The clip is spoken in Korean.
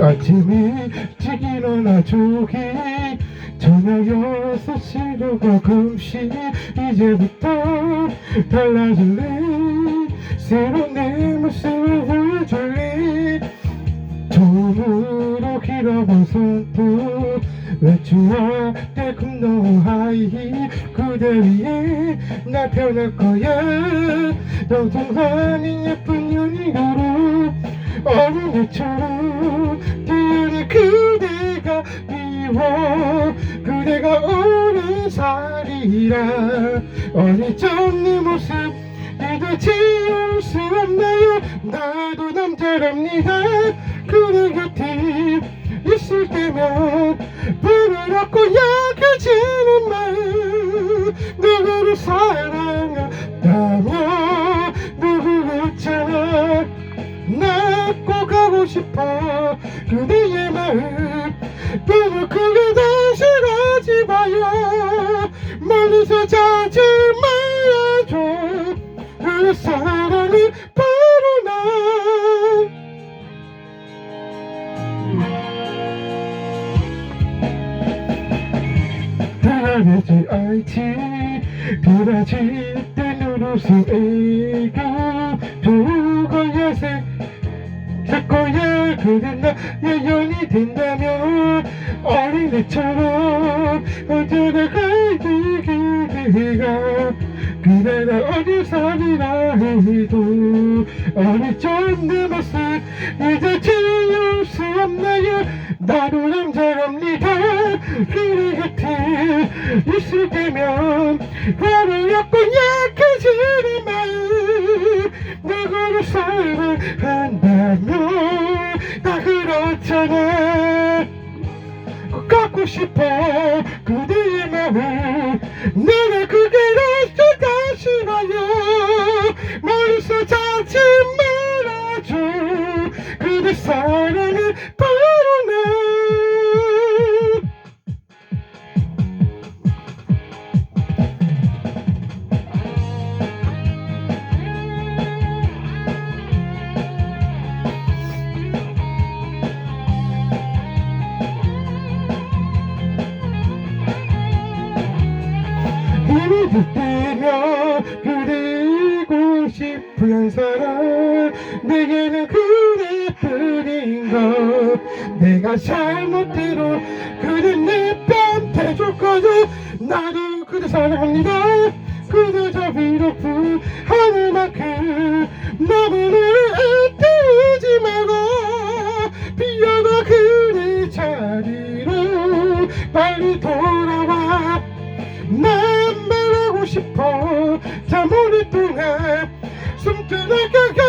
아침이 일어나 조기 저녁 여섯 시로 가끔씩 이제부터 달라질래? 새로운 내 모습을 보여줄래 길어본 손톱 외주와 달콤 너무 하이 그대 위에 날 펴낼 거야. 동동하니 예쁜 연인으로 어린애처럼 태어난 그대가 미워. 그대가 어린 살이라. 어릴 적네 모습 이제 지울 수 없나요? 나도 남자랍니다. 그대 곁에 있을 때면 부끄럽고 약해지는 마음 누구를 사랑한다면 누구였잖아 나꼭 가고 싶어 그대의 마음 너무 크게 다시 가지 마요. 멀리서 자지 말아줘. 그 사랑이 달아내지 않지. 비라질 때 누르수 애교 두거야 색 색거야 그대 나의 연이 된다면 어린애처럼 언제나 갈지 그대가 그대가 어디 살이라 해도 어릴 적내 모습 이제 지울 수 없나요? 나도 남자랍니다. 그대 곁에 있을 때면 어렵고 약해지는 마음 누구를 사랑한다면 다 그렇잖아. 꼭 갖고 싶어 그대의 마음을 내가 그대로 다시 와요 멀리서 자지 말아줘. 그대 사랑은 때면 그리고 싶은 한 사람 내게는 그대뿐인 것. 내가 잘못대로 그대 내뺨 대줬거든 나도 그대 사랑합니다. 그대 저 위로픈 하늘만큼 너무를 애태우지 말고 비어나 그대 자리로 빨리 돌아 싶어 참 오랫 동안 숨겨나가가